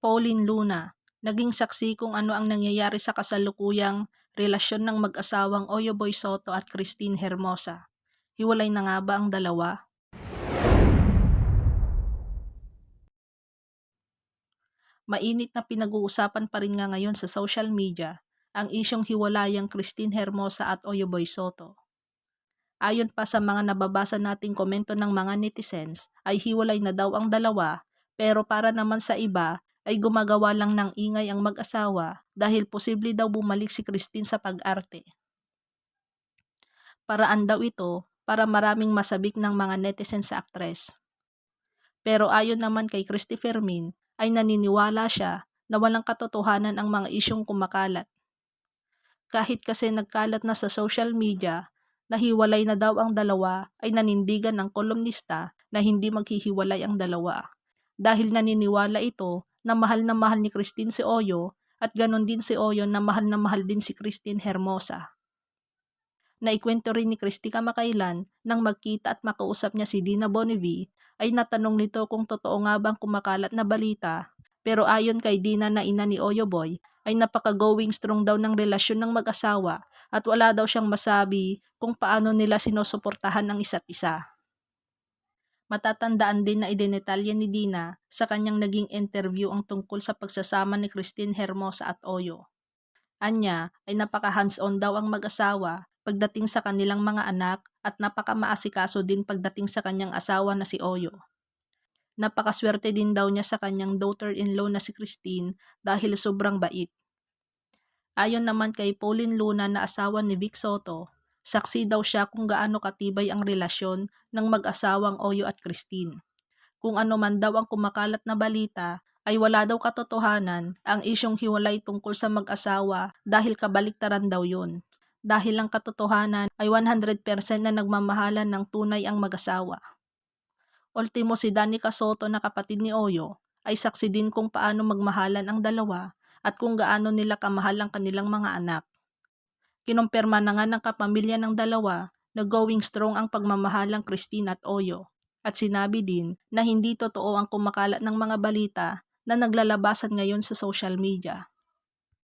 Pauline Luna, naging saksi kung ano ang nangyayari sa kasalukuyang relasyon ng mag-asawang Oyoboy Soto at Christine Hermosa. Hiwalay na nga ba ang dalawa? Mainit na pinag-uusapan pa rin nga ngayon sa social media ang isyong hiwalayang Christine Hermosa at Oyoboy Soto. Ayon pa sa mga nababasa nating komento ng mga netizens ay hiwalay na daw ang dalawa pero para naman sa iba ay gumagawa lang ng ingay ang mag-asawa dahil posible daw bumalik si Christine sa pag-arte. Paraan daw ito para maraming masabik ng mga netizens sa aktres. Pero ayon naman kay Christy Fermin ay naniniwala siya na walang katotohanan ang mga isyong kumakalat. Kahit kasi nagkalat na sa social media na hiwalay na daw ang dalawa ay nanindigan ng kolumnista na hindi maghihiwalay ang dalawa. Dahil naniniwala ito na mahal na mahal ni Christine si Oyo at ganon din si Oyo na mahal na mahal din si Christine Hermosa. Naikwento rin ni Christy kamakailan nang magkita at makausap niya si Dina Bonnevie ay natanong nito kung totoo nga bang kumakalat na balita pero ayon kay Dina na ina ni Oyo Boy ay napaka-going strong daw ng relasyon ng mag-asawa at wala daw siyang masabi kung paano nila sinusuportahan ang isa't isa. Matatandaan din na idinetalya ni Dina sa kanyang naging interview ang tungkol sa pagsasama ni Christine Hermosa at Oyo. Anya ay napaka hands-on daw ang mag-asawa pagdating sa kanilang mga anak at napaka maasikaso din pagdating sa kanyang asawa na si Oyo. Napakaswerte din daw niya sa kanyang daughter-in-law na si Christine dahil sobrang bait. Ayon naman kay Pauline Luna na asawa ni Vic Soto, saksi daw siya kung gaano katibay ang relasyon ng mag-asawang Oyo at Christine. Kung ano man daw ang kumakalat na balita, ay wala daw katotohanan ang isyong hiwalay tungkol sa mag-asawa dahil kabaliktaran daw yun. Dahil ang katotohanan ay 100% na nagmamahalan ng tunay ang mag-asawa. Ultimo si Danica Soto na kapatid ni Oyo ay saksi din kung paano magmahalan ang dalawa at kung gaano nila kamahal ang kanilang mga anak. Kinumpirma na nga ng kapamilya ng dalawa na going strong ang pagmamahalang Christine at Oyo at sinabi din na hindi totoo ang kumakalat ng mga balita na naglalabasan ngayon sa social media.